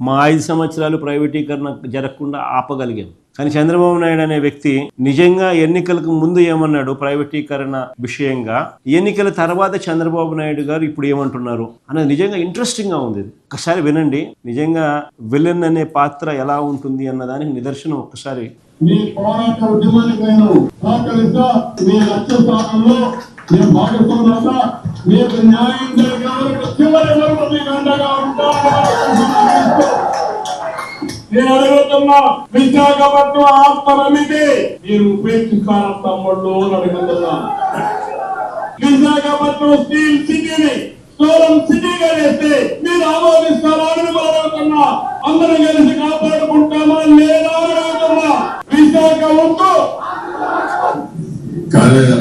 మా ఐదు సంవత్సరాలు ప్రైవేటీకరణ జరగకుండా ఆపగలిగాం. కానీ చంద్రబాబు నాయుడు అనే వ్యక్తి నిజంగా ఎన్నికలకు ముందు ఏమన్నాడు ప్రైవేటీకరణ విషయంగా? ఎన్నికల తర్వాత చంద్రబాబు నాయుడు గారు ఇప్పుడు ఏమంటున్నారు? అనేది నిజంగా ఇంట్రెస్టింగ్గా ఉంది. ఒకసారి వినండి. నిజంగా విలన్ అనే పాత్ర ఎలా ఉంటుంది అన్నదానికి నిదర్శనం ఒక్కసారి. మీ పోరాట ఉద్యమానికి నేను సహకరిస్తా మీ లక్ష్య స్థానంలో నేను మీకు న్యాయం జరిగే వరకు చివరి వరకు మీకు అండగా ఉంటాను నేను అడుగుతున్నా విశాఖపట్నం ఆత్మరమితి మీరు ఉపేక్షిస్తారా తమ్ముళ్ళు అని అడుగుతున్నా. విశాఖపట్నం స్టీల్ సిటీని సోలం సిటీగా చేస్తే మీరు ఆమోదిస్తారా అని అడుగుతున్నా. అందరం కలిసి కాపాడుకుంటామా లేదా అని అడుగుతున్నా. విశాఖ ఉంటూ. కాలేదా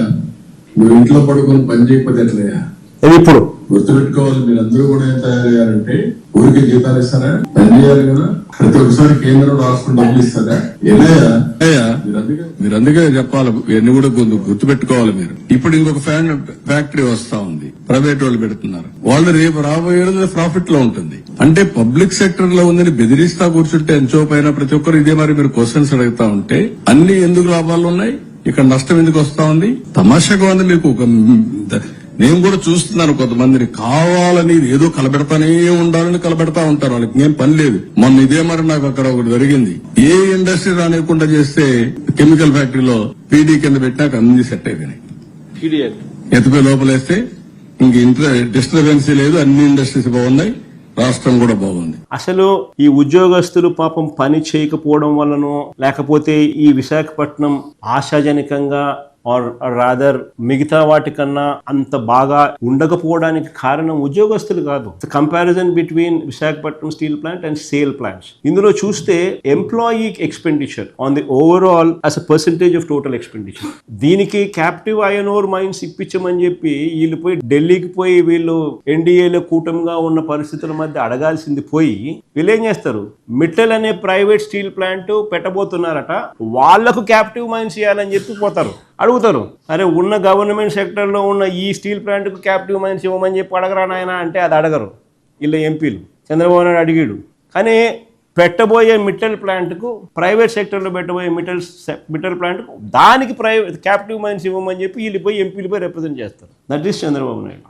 నువ్వు ఇంట్లో పడుకొని పని చేయకపోతే ఎట్లయ్యా? ఇది ఇప్పుడు. గుర్తుపెట్టుకోవాలి మీరు అందరూ కూడా ఏం తయారయ్యారంటే ఊరికి జీతాలు ఇస్తారా? పని చేయాలి కదా. ప్రతి ఒక్కసారి కేంద్రం రాష్ట్రం డబ్బులు ఇస్తారా? ఏదయ్యా? అయ్యా మీరు అందుకే మీరు అందుకే చెప్పాలి ఇవన్నీ కూడా గుర్తు గుర్తుపెట్టుకోవాలి మీరు. ఇప్పుడు ఇంకొక ఫ్యాన్ ఫ్యాక్టరీ వస్తా ఉంది ప్రైవేట్ వాళ్ళు పెడుతున్నారు. వాళ్ళు రేపు రాబోయే ప్రాఫిట్లో ఉంటుంది. అంటే పబ్లిక్ సెక్టర్లో ఉందని బెదిరిస్తా కూర్చుంటే ఎంచో పైన ప్రతి ఒక్కరు ఇదే మరి మీరు క్వశ్చన్స్ అడుగుతా ఉంటే అన్ని ఎందుకు లాభాలు ఉన్నాయి? ఇక్కడ నష్టం ఎందుకు వస్తా ఉంది? తమాషాగా ఉంది మీకు ఒక నేను కూడా చూస్తున్నాను కొంతమందిని. కావాలని ఏదో కలబెడతానే ఉండాలని కలబెడతా ఉంటారు. వాళ్ళకి ఏం పని లేదు. మొన్న ఇదే మరి నాకు అక్కడ ఒకటి జరిగింది. ఏ ఇండస్ట్రీ రానియకుండా చేస్తే కెమికల్ ఫ్యాక్టరీలో పీడీ కింద పెట్టినాక అన్ని సెట్ అయిపోయినాయి. ఎత్తిపోయి లోపలేస్తే ఇంక డిస్టర్బెన్సీ లేదు. అన్ని ఇండస్ట్రీస్ బాగున్నాయి. రాష్ట్రం కూడా బాగుంది. అసలు ఈ ఉద్యోగస్తులు పాపం పని చేయకపోవడం వల్లనో లేకపోతే ఈ విశాఖపట్నం ఆశాజనకంగా ఆర్ రాదర్ మిగతా వాటికన్నా అంత బాగా ఉండకపోవడానికి కారణం ఉద్యోగస్తులు కాదు. Comparison between Visakhapatnam steel plant and SAIL plants ఇందులో చూస్తే employee expenditure on the overall as a percentage of total expenditure దీనికి క్యాప్టివ్ అయన్ ఓవర్ మైన్స్ ఇప్పించమని చెప్పి వీళ్ళు పోయి ఢిల్లీకి పోయి వీళ్ళు ఎన్డీఏలో కూటమిగా ఉన్న పరిస్థితుల మధ్య అడగాల్సింది పోయి వీళ్ళు ఏం చేస్తారు? మిట్టల్ అనే ప్రైవేట్ స్టీల్ ప్లాంట్ పెట్టబోతున్నారట. వాళ్ళకు క్యాప్టివ్ మైన్స్ ఇవ్వాలని చెప్పి పోతారు. అడుగుతారు అరే ఉన్న గవర్నమెంట్ సెక్టర్లో ఉన్న ఈ స్టీల్ ప్లాంట్కు క్యాప్టివ్ మైన్స్ ఇవ్వమని చెప్పి అడగరా నాయన అంటే అది అడగరు. వీళ్ళ ఎంపీలు. చంద్రబాబు నాయుడు అడిగాడు. కానీ పెట్టబోయే మిట్టల్ ప్లాంట్కు ప్రైవేట్ సెక్టర్లో పెట్టబోయే మిట్టల్ మిట్టల్ ప్లాంట్కు దానికి ప్రైవేట్ క్యాప్టివ్ మైన్స్ ఇవ్వమని చెప్పి వీళ్ళు పోయి ఎంపీలు పోయి రిప్రజెంట్ చేస్తారు. That is Chandrababu Naidu.